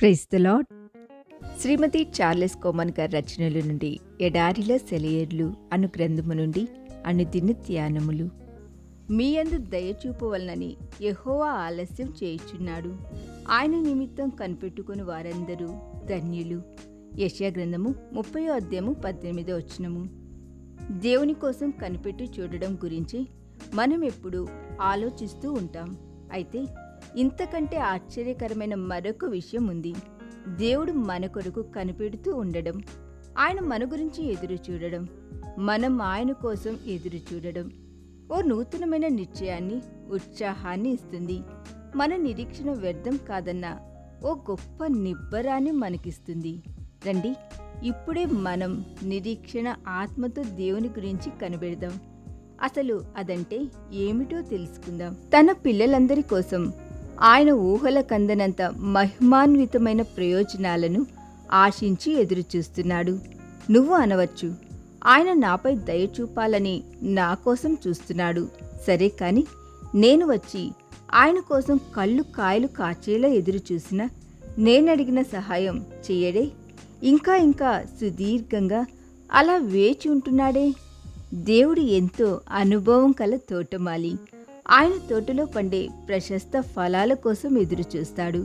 Praise the Lord Srimati Charles Cowman గారి రచనల నుండి ఎడారిలో సెలయర్లు అను గ్రంథము నుండి అనుదిన ధ్యానములు మీ అందు దయచూపవలనని యహోవా ఆలస్యం చేయుచున్నాడు. ఆయన నిమిత్తం కనిపెట్టుకుని వారందరూ ధన్యులు. యశ్యా గ్రంథము ముప్పై అధ్యాయము పద్దెనిమిదో వచనము. దేవుని కోసం కనిపెట్టి చూడడం గురించి మనం ఎప్పుడు ఆలోచిస్తూ ఉంటాం. అయితే ఇంతకంటే ఆశ్చర్యకరమైన మరొక విషయం ఉంది. దేవుడు మన కొరకు కనిపెడుతూ ఉండడం ఆయన మన గురించి ఎదురు చూడడం మనం ఆయన కోసం ఎదురు చూడడం. ఓ నూతనమైన నిశ్చయాన్ని ఉత్సాహాన్ని ఇస్తుంది. మన నిరీక్షణ వ్యర్థం కాదన్న ఓ గొప్ప నిబ్బరాన్ని మనకిస్తుంది. రండి ఇప్పుడే మనం నిరీక్షణ ఆత్మతో దేవుని గురించి కనిపెడదాం. అసలు అదంటే ఏమిటో తెలుసుకుందాం. తన పిల్లలందరి కోసం ఆయన ఊహల కందనంత మహిమాన్వితమైన ప్రయోజనాలను ఆశించి ఎదురుచూస్తున్నాడు. నువ్వు అనవచ్చు. ఆయన నాపై దయ చూపాలని నా కోసం చూస్తున్నాడు. సరే కాని నేను వచ్చి ఆయన కోసం కళ్ళు కాయలు కాచేలా ఎదురుచూసిన నేనడిగిన సహాయం చేయడే. ఇంకా ఇంకా సుదీర్ఘంగా అలా వేచి ఉంటున్నాడే. దేవుడు ఎంతో అనుభవం కల తోటమాలి. ఆయన తోటలో పండే ప్రశస్త ఫలాల కోసం ఎదురుచూస్తాడు.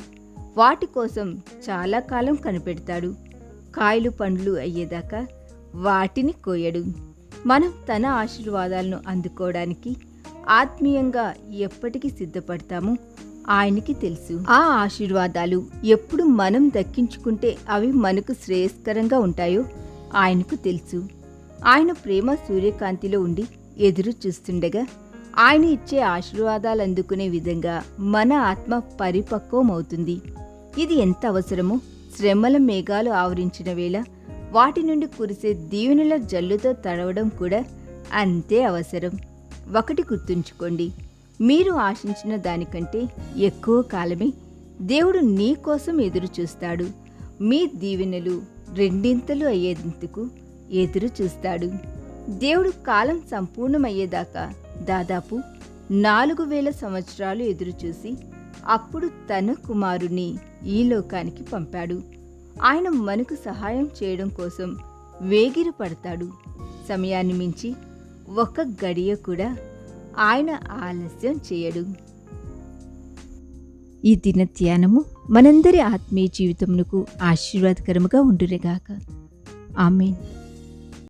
వాటి కోసం చాలా కాలం కనిపెడతాడు. కాయలు పండ్లు అయ్యేదాకా వాటిని కోయడు. మనం తన ఆశీర్వాదాలను అందుకోవడానికి ఆత్మీయంగా ఎప్పటికీ సిద్ధపడతామో ఆయనకి తెలుసు. ఆ ఆశీర్వాదాలు ఎప్పుడు మనం దక్కించుకుంటే అవి మనకు శ్రేయస్కరంగా ఉంటాయో ఆయనకు తెలుసు. ఆయన ప్రేమ సూర్యకాంతిలో ఉండి ఎదురు చూస్తుండగా ఆయన ఇచ్చే ఆశీర్వాదాలు అందుకునే విధంగా మన ఆత్మ పరిపక్వమవుతుంది. ఇది ఎంత అవసరమో శ్రమల మేఘాలు ఆవరించిన వేళ వాటి నుండి కురిసే దీవెనల జల్లుతో తడవడం కూడా అంతే అవసరం. ఒకటి గుర్తుంచుకోండి మీరు ఆశించిన దానికంటే ఎక్కువ కాలమే దేవుడు నీ కోసం ఎదురు చూస్తాడు మీ దీవెనలు రెండింతలు అయ్యేందుకు ఎదురు చూస్తాడు దేవుడు కాలం సంపూర్ణమయ్యేదాకా దాదాపు నాలుగు వేల సంవత్సరాలు ఎదురుచూసి అప్పుడు తన కుమారుని ఈ లోకానికి పంపాడు. ఆయన మనకు సహాయం చేయడం కోసం వేగిరి పడతాడు. సమయాన్ని మించి ఒక గడియ కూడా ఆయన ఆలస్యం చేయడు. ఈ దిన ధ్యానము మనందరి ఆత్మీయ జీవితమునకు ఆశీర్వాదకరముగా ఉండునుగాక. ఆమెన్.